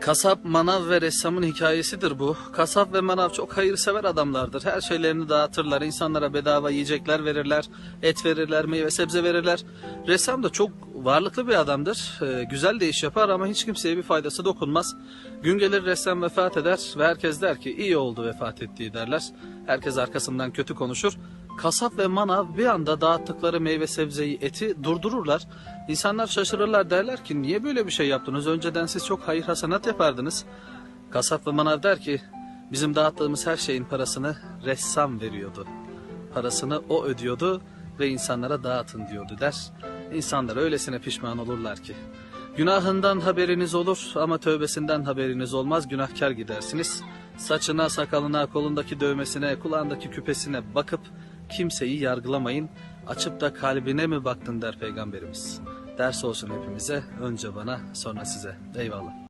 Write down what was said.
Kasap, manav ve ressamın hikayesidir bu. Kasap ve manav çok hayırsever adamlardır. Her şeylerini dağıtırlar. insanlara bedava yiyecekler verirler. Et verirler, meyve sebze verirler. Ressam da çok varlıklı bir adamdır. Ee, güzel de iş yapar ama hiç kimseye bir faydası dokunmaz. Gün gelir ressam vefat eder ve herkes der ki iyi oldu vefat ettiği derler. Herkes arkasından kötü konuşur. Kasap ve manav bir anda dağıttıkları meyve sebzeyi, eti durdururlar. İnsanlar şaşırırlar derler ki niye böyle bir şey yaptınız? Önceden siz çok hayır hasanat yapardınız. Kasap ve manav der ki bizim dağıttığımız her şeyin parasını ressam veriyordu. Parasını o ödüyordu ve insanlara dağıtın diyordu der. İnsanlar öylesine pişman olurlar ki. Günahından haberiniz olur ama tövbesinden haberiniz olmaz günahkar gidersiniz. Saçına, sakalına, kolundaki dövmesine, kulağındaki küpesine bakıp kimseyi yargılamayın. Açıp da kalbine mi baktın der peygamberimiz. Ders olsun hepimize. Önce bana sonra size. Eyvallah.